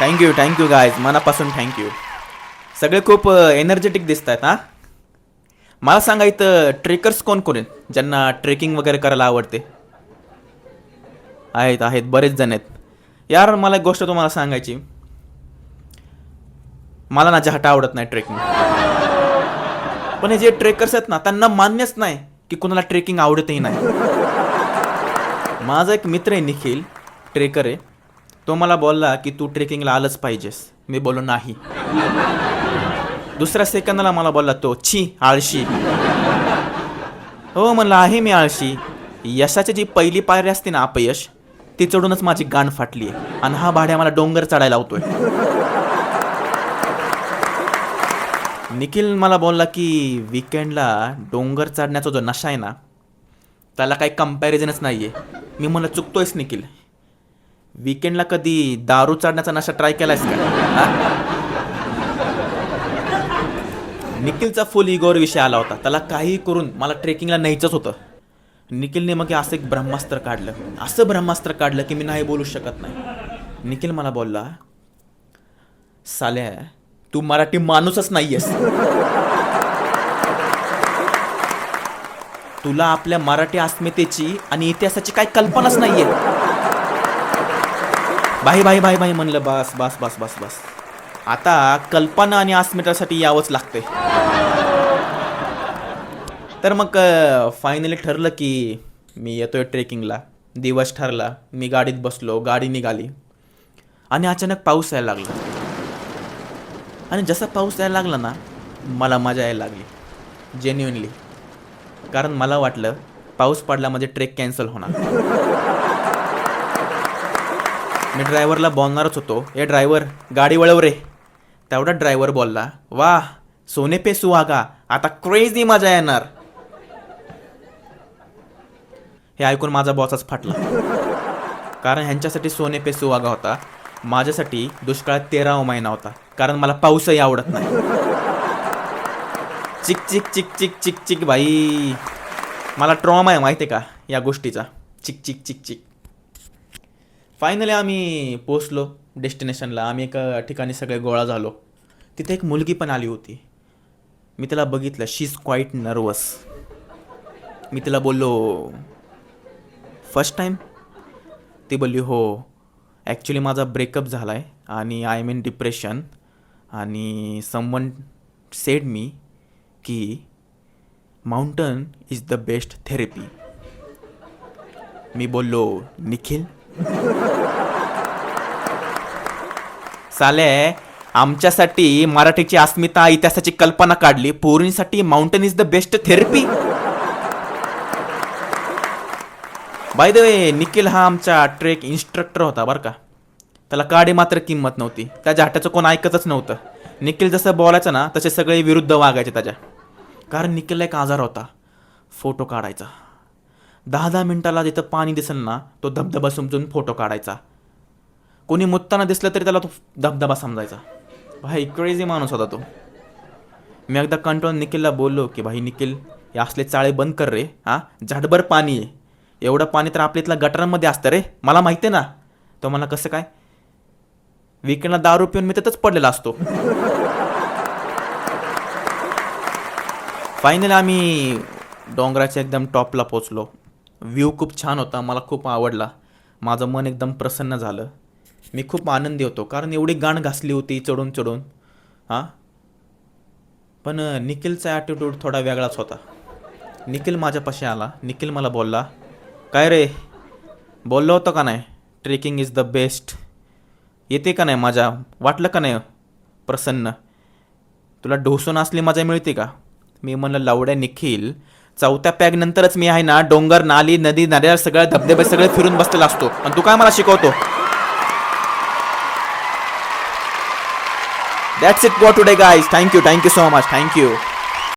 Thank you thank you guys मनापासून thank you सगळे खूप एनर्जेटिक दिसत आहेत हां? मला सांगा इथं ट्रेकर्स कोण कोण आहेत? ज्यांना ट्रेकिंग वगैरे करायला आवडते? आहेत आहेत बरेच जण आहेत. यार मला एक गोष्ट तुम्हाला सांगायची. मला ना जहाटा आवडत नाही ट्रेकिंग पण हे जे ट्रेकर्स आहेत ना त्यांना मान्यच नाही की कोणाला ट्रेकिंग आवडतही नाही. माझा एक मित्र आहे निखिल ट्रेकर आहे. तो मला बोलला की तू ट्रेकिंगला आलंच पाहिजेस. मी बोललो नाही. दुसऱ्या सेकंदाला मला बोलला तो छी आळशी. हो म्हणलं आहे मी आळशी. यशाची जी पहिली पायरी असते ना अपयश ती चढूनच माझी गाण फाटली आहे आणि हा भाड्या मला डोंगर चढायला होतोय निखिल मला बोलला की विकेंडला डोंगर चढण्याचा जो नशा आहे ना त्याला काही कम्पॅरिझनच नाही आहे मी मला चुकतोयस निखिल. विकेंडला कधी दारू चढण्याचा नशा ट्राय केलायस का? निखिलचा फुल इगोर विषय आला होता. त्याला काही करून मला ट्रेकिंगला न्यायचंच होतं. निखिलने मग असं एक ब्रह्मास्त्र काढलं. असं ब्रह्मास्त्र काढलं की मी नाही बोलू शकत नाही. निखिल मला बोलला साल्या तू मराठी माणूसच नाहीयेस. तुला आपल्या मराठी अस्मितेची आणि इतिहासाची काही कल्पनाच नाहीये. बाई बाई बाई बाई म्हणलं बस बस बस बस बस. आता कल्पना आणि अस्मितेसाठी यावंच लागतंय. तर मग फायनली ठरलं की मी येतोय ट्रेकिंगला दिवस ठरला मी गाडीत बसलो गाडी निघाली. आणि अचानक पाऊस यायला लागला. आणि जसा पाऊस यायला लागला ना मला मजा यायला लागली. जेन्युनली कारण मला वाटलं पाऊस पडला म्हणजे ट्रेक कॅन्सल होणार. मी ड्रायव्हरला बोलणारच होतो. ए ड्रायव्हर गाडी वळव रे. तेवढा ड्रायव्हर बोलला वा सोने पे सुहागा. आता क्रेझी मजा येणार. हे ऐकून माझा बॉसच फाटला. कारण ह्यांच्यासाठी सोने पे सुहागा होता. माझ्यासाठी दुष्काळात तेरावा महिना होता. कारण मला पाऊसही आवडत नाही. चिक चिक चिक चिक चिक चिक भाई मला ट्रॉमा आहे माहिती आहे का? या गोष्टीचा. चिक चिक चिक चिक. फायनली आम्ही पोचलो डेस्टिनेशनला आम्ही एका ठिकाणी सगळे गोळा झालो. तिथे एक मुलगी पण आली होती. मी तिला बघितलं. शी इज क्वाईट नर्वस मी तिला बोललो फर्स्ट टाईम ती बोलली हो. ॲक्च्युली माझा ब्रेकअप झाला आहे आणि आय एम इन डिप्रेशन आणि समवन सेड मी की mountain is the best therapy मी बोललो निखिल साले आमच्यासाठी मराठीची अस्मिता इतिहासाची कल्पना काढली. पोरींसाठी mountain is the best therapy by the way Nikhil हा आमचा ट्रेक इन्स्ट्रक्टर होता बरं का. त्याला काडी मात्र किंमत नव्हती. त्याच्या हट्टाचं कोण ऐकतच नव्हतं. निखिल जसं बोलायचं ना तसे सगळे विरुद्ध वागायचे त्याच्या. कारण निखिलला एक आजार होता. फोटो काढायचा. दहा दहा मिनिटाला जिथं पाणी दिसेल ना तो धबधबा समजून फोटो काढायचा. कोणी मुत्ताना दिसलं तरी त्याला तो धबधबा समजायचा. भाई क्रेझी माणूस होता तो. मी एकदा कंट्रोल निखिलला बोललो की भाई निखिल हे असले चाळे बंद कर रे हां? झाडभर पाणी आहे. एवढं पाणी तर आपल्या इथल्या गटारांमध्ये असतं रे. मला माहिती आहे ना. तो मला कसं काय? विकेंडला दारू पिऊन मी तिथंच पडलेला असतो. फायनली आम्ही डोंगराच्या एकदम टॉपला पोचलो व्ह्यू खूप छान होता मला खूप आवडला. माझं मन एकदम प्रसन्न झालं. मी खूप आनंदी होतो कारण एवढी गाण घासली होती चढून चढून. हां? पण निखिलचा ॲटिट्यूड थोडा वेगळाच होता. निखिल माझ्यापाशी आला. निखिल मला बोलला काय रे? बोललो होतं का नाही? Trekking is the best. येते का नाही माझ्या? वाटलं का नाही? प्रसन्न. तुला ढोसून असली मजा मिळते का? मी म्हणलं लावड्या निखिल चौथ्या पॅग नंतरच मी आहे ना डोंगर नाली नदी नद्या सगळ्या धबधबे सगळे फिरून बसलेला असतो. आणि तू काय मला शिकवतो? That's it go today guys thank you thank you so much thank you